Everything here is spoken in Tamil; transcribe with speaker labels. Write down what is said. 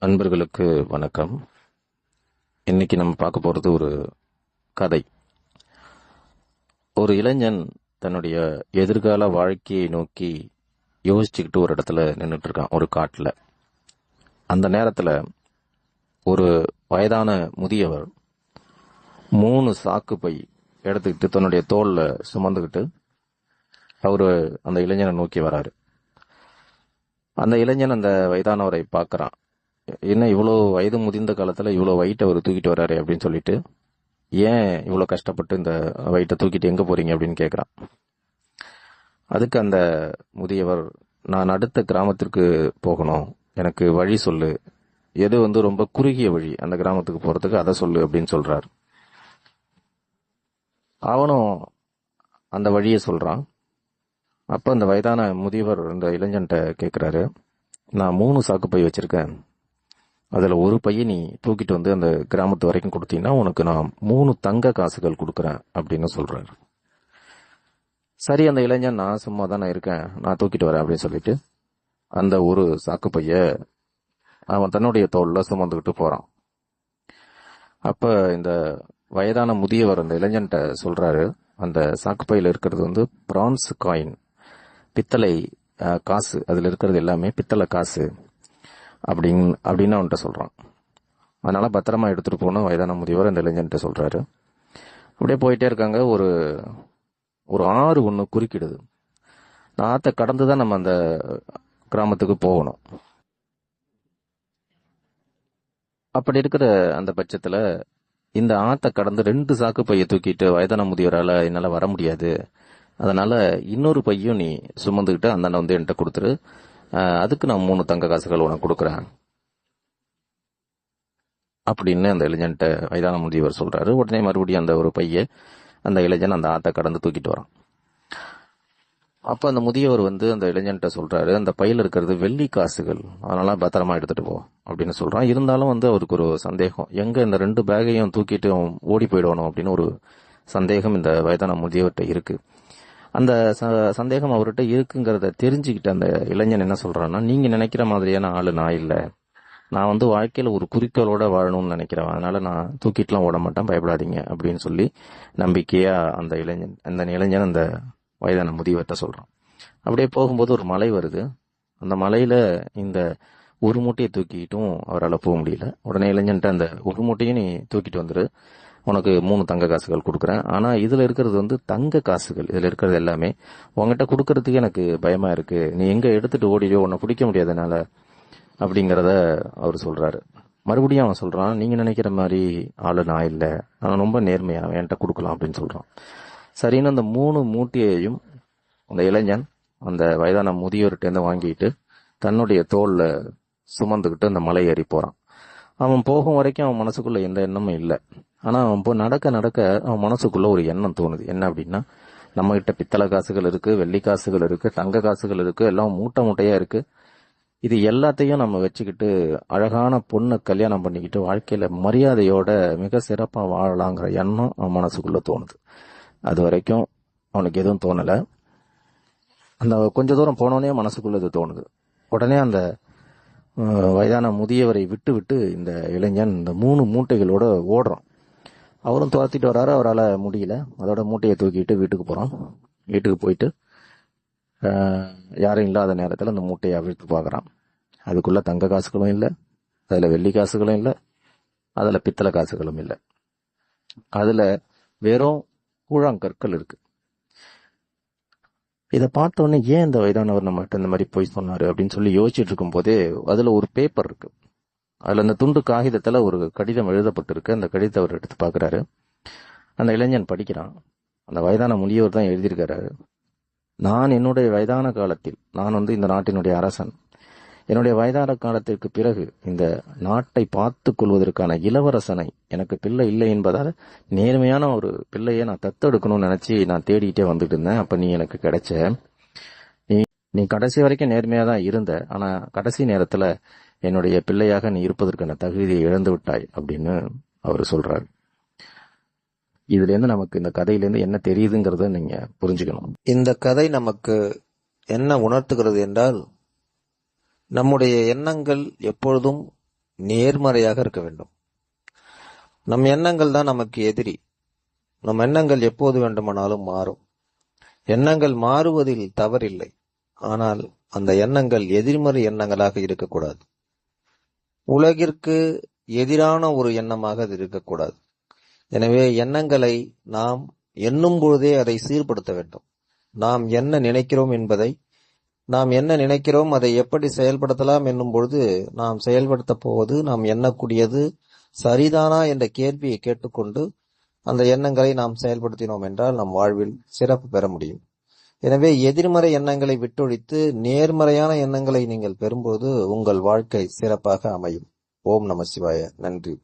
Speaker 1: அன்பர்களுக்கு வணக்கம். இன்னைக்கு நம்ம பார்க்க போகிறது ஒரு கதை. ஒரு இளைஞன் தன்னுடைய எதிர்கால வாழ்க்கையை நோக்கி யோசிச்சுக்கிட்டு ஒரு இடத்துல நின்றுட்டு இருக்கான் ஒரு காட்டில். அந்த நேரத்தில் ஒரு வயதான முதியவர் மூணு சாக்கு பை எடுத்துக்கிட்டு தன்னுடைய தோளில் சுமந்துக்கிட்டு அவர் அந்த இளைஞனை நோக்கி வராரு. அந்த இளைஞன் அந்த வயதானவரை பார்க்குறான். என்ன இவ்வளோ வயது முதிர்ந்த காலத்தில் இவ்வளோ வயிட்டை அவர் தூக்கிட்டு வராரு அப்படின்னு சொல்லிட்டு ஏன் இவ்வளோ கஷ்டப்பட்டு இந்த வயிட்டை தூக்கிட்டு எங்கே போறீங்க அப்படின்னு கேட்குறான் அதுக்கு அந்த முதியவர் நான் அடுத்த கிராமத்திற்கு போகணும். எனக்கு வழி சொல்லு. எது வந்து ரொம்ப குறுகிய வழி அந்த கிராமத்துக்கு போகிறதுக்கு அதை சொல்லு அப்படின்னு சொல்கிறார் அவனும் அந்த வழியை சொல்கிறான் அப்போ அந்த வயதான முதியவர் இந்த இளைஞன்ட்ட கேட்குறாரு நான் மூணு சாக்கு வச்சுருக்கேன். அதில் ஒரு பையன் நீ தூக்கிட்டு வந்து அந்த கிராமத்து வரைக்கும் கொடுத்தீங்கன்னா உனக்கு நான் மூணு தங்க காசுகள் கொடுக்குறேன் அப்படின்னு சொல்கிறாரு சரி அந்த இளைஞன் நான் சும்மா தானே இருக்கேன் நான் தூக்கிட்டு வரேன் அப்படின்னு சொல்லிட்டு அந்த ஒரு சாக்கு பைய அவன் தன்னுடைய தோல்ல சுமந்துக்கிட்டு போகிறான் அப்போ இந்த வயதான முதியவர் அந்த இளைஞன்ட்ட சொல்கிறாரு அந்த சாக்கு பையில் இருக்கிறது வந்து பிரான்ஸ் காயின் பித்தளை காசு அதில் இருக்கிறது எல்லாமே பித்தளை காசு. அப்படின்னு அப்படின்னு அவன்கிட்ட சொல்கிறான் அதனால் பத்திரமா எடுத்துகிட்டு போகணும். வயதான முதியவர் அந்த இளைஞன்ட்ட சொல்கிறாரு அப்படியே போயிட்டே இருக்காங்க. ஒரு ஒரு ஆறு ஒன்று குறுக்கிடுது. ஆற்றை கடந்து தான் நம்ம அந்த கிராமத்துக்கு போகணும். அப்படி இருக்கிற அந்த பட்சத்தில் இந்த ஆற்றை கடந்து ரெண்டு சாக்கு பையை தூக்கிட்டு வயதான முதியோரால் என்னால் வர முடியாது. அதனால இன்னொரு பையும் நீ சுமந்துக்கிட்டு அந்த வந்து என்கிட்ட கொடுத்துரு. அதுக்கு நான் மூணு தங்க காசுகள் உனக்கு கொடுக்குறேன். அப்படின்னு அந்த இளைஞன்ட்ட வயதான முதியவர் சொல்றாரு. உடனே மறுபடியும் அந்த ஒரு பைய அந்த இளைஞன் அந்த ஆத்தை கடந்து தூக்கிட்டு வரான். அப்ப அந்த முதியவர் வந்து அந்த இளைஞன்ட்ட சொல்றாரு அந்த பையில இருக்கிறது வெள்ளி காசுகள் அதனால பத்திரமா எடுத்துட்டு போ அப்படின்னு சொல்றான். இருந்தாலும் வந்து அவருக்கு ஒரு சந்தேகம். எங்க இந்த ரெண்டு பேகையும் தூக்கிட்டு ஓடி போயிடணும் அப்படின்னு ஒரு சந்தேகம் இந்த வயதான முதியவர்கிட்ட இருக்கு. அந்த ச- சந்தேகம் அவர்கிட்ட இருக்குங்கிறத தெரிஞ்சுக்கிட்ட அந்த இளைஞன் என்ன சொல்றான்னா நீங்க நினைக்கிற மாதிரியான ஆளு நான் இல்லை. நான் வந்து வாழ்க்கையில ஒரு குறிக்கோளோட வாழணும்னு நினைக்கிறேன் அதனால நான் தூக்கிட்டுலாம் ஓட மாட்டேன். பயப்படாதீங்க. அப்படின்னு சொல்லி நம்பிக்கையா அந்த இளைஞன் அந்த இளைஞன் அந்த வயதான முதியவர்கிட்ட சொல்றான். அப்படியே போகும்போது ஒரு மலை வருது. அந்த மலையில இந்த ஒரு மூட்டையை தூக்கிட்டும் அவரால் போக முடியல. உடனே இளைஞன்ட்ட அந்த ஒரு மூட்டையும் நீ தூக்கிட்டு வந்துரு. உனக்கு மூணு தங்க காசுகள் கொடுக்குறேன். ஆனால் இதில் இருக்கிறது வந்து தங்க காசுகள். இதில் இருக்கிறது எல்லாமே உன்கிட்ட கொடுக்கறதுக்கு எனக்கு பயமாக இருக்கு. நீ எங்கே எடுத்துட்டு ஓடியோ உன்னை பிடிக்க முடியாதனால அப்படிங்கிறத அவர் சொல்கிறாரு மறுபடியும் அவன் சொல்கிறான் நீங்கள் நினைக்கிற மாதிரி ஆளு நான் இல்லை. ஆனால் ரொம்ப நேர்மையாக என்கிட்ட கொடுக்கலாம் அப்படின்னு சொல்கிறான் சரின்னு அந்த மூணு மூட்டையையும் அந்த இளைஞன் அந்த வயதான முதியோர்கிட்டேருந்து வாங்கிட்டு தன்னுடைய தோலில் சுமந்துக்கிட்டு அந்த மலை ஏறி போகிறான் அவன் போகும் வரைக்கும் அவன் மனசுக்குள்ள எந்த எண்ணமும் இல்லை. ஆனா அவன் போ நடக்க நடக்க அவன் மனசுக்குள்ள ஒரு எண்ணம் தோணுது. என்ன அப்படின்னா நம்ம கிட்ட பித்தளை காசுகள் இருக்கு வெள்ளி காசுகள் இருக்கு தங்க காசுகள் இருக்கு எல்லாம் மூட்டை மூட்டையா இருக்கு. இது எல்லாத்தையும் நம்ம வச்சுக்கிட்டு அழகான பொண்ணை கல்யாணம் பண்ணிக்கிட்டு வாழ்க்கையில மரியாதையோட மிக சிறப்பா வாழலாங்கிற எண்ணம் அவன் மனசுக்குள்ள தோணுது. அது வரைக்கும் அவனுக்கு எதுவும் தோணல. அந்த கொஞ்ச தூரம் போனோடனே மனசுக்குள்ள இது தோணுது. உடனே அந்த வயதான முதியவரை விட்டு விட்டு இந்த இளைஞன் இந்த மூணு மூட்டைகளோட ஓடுறான். அவரும் துரத்திட்டு வர்றாரு அவரால் முடியல. அதோட மூட்டையை தூக்கிட்டு வீட்டுக்கு போகிறான் வீட்டுக்கு போயிட்டு யாரும் இல்லாத நேரத்தில் அந்த மூட்டையை அவிழ்த்து பார்க்குறான். அதுக்குள்ளே தங்க காசுகளும் இல்லை அதில் வெள்ளி காசுகளும் இல்லை அதில் பித்தளை காசுகளும் இல்லை. அதில் வெறும் கூழாங்கற்கள் இருக்குது இதை பார்த்தோன்னே ஏன் இந்த வயதானவர் நம்மகிட்ட இந்த மாதிரி போய் சொன்னாரு அப்படின்னு சொல்லி யோசிச்சுட்டு இருக்கும் போதே அதுல ஒரு பேப்பர் இருக்கு. அதுல அந்த துண்டு காகிதத்துல ஒரு கடிதம் எழுதப்பட்டிருக்கு. அந்த கடிதத்தை அவர் எடுத்து பார்க்குறாரு. அந்த இளைஞன் படிக்கிறான். அந்த வயதான முதியவர் தான் எழுதியிருக்காரு நான் என்னுடைய வயதான காலத்தில் நான் வந்து இந்த நாட்டினுடைய அரசன். என்னுடைய வயதான காலத்திற்கு பிறகு இந்த நாட்டை பார்த்து கொள்வதற்கான இளவரசனை எனக்கு பிள்ளை இல்லை என்பதால் நேர்மையான ஒரு பிள்ளையை நான் தத்தெடுக்கணும்னு நினைச்சு நான் தேடிட்டே வந்துட்டு இருந்தேன். அப்ப நீ எனக்கு கிடைச்ச நீ நீ கடைசி வரைக்கும் நேர்மையா தான் இருந்த. ஆனா கடைசி நேரத்துல என்னுடைய பிள்ளையாக நீ இருப்பதற்கான தகுதியை இழந்து விட்டாய் அப்படின்னு அவர் சொல்றாரு. இதுல இருந்து நமக்கு இந்த கதையில இருந்து என்ன தெரியுதுங்கிறத நீங்க புரிஞ்சுக்கணும்.
Speaker 2: இந்த கதை நமக்கு என்ன உணர்த்துகிறது என்றால் நம்முடைய எண்ணங்கள் எப்பொழுதும் நேர்மறையாக இருக்க வேண்டும். நம் எண்ணங்கள் தான் நமக்கு எதிரி. நம் எண்ணங்கள் எப்போது வேண்டுமானாலும் மாறும். எண்ணங்கள் மாறுவதில் தவறில்லை. ஆனால் அந்த எண்ணங்கள் எதிர்மறை எண்ணங்களாக இருக்கக்கூடாது. உலகிற்கு எதிரான ஒரு எண்ணமாக அது இருக்கக்கூடாது. எனவே எண்ணங்களை நாம் எண்ணும் பொழுதே அதை சீர்படுத்த வேண்டும். நாம் என்ன நினைக்கிறோம் என்பதை நாம் என்ன நினைக்கிறோம் அதை எப்படி செயல்படுத்தலாம் என்னும் பொழுது நாம் செயல்படுத்த போவது நாம் எண்ணக்கூடியது சரிதானா என்ற கேள்வியை கேட்டுக்கொண்டு அந்த எண்ணங்களை நாம் செயல்படுத்தினோம் என்றால் நம் வாழ்வில் சிறப்பு பெற முடியும். எனவே எதிர்மறை எண்ணங்களை விட்டொழித்து நேர்மறையான எண்ணங்களை நீங்கள் பெறும்போது உங்கள் வாழ்க்கை சிறப்பாக அமையும். ஓம் நம சிவாய. நன்றி.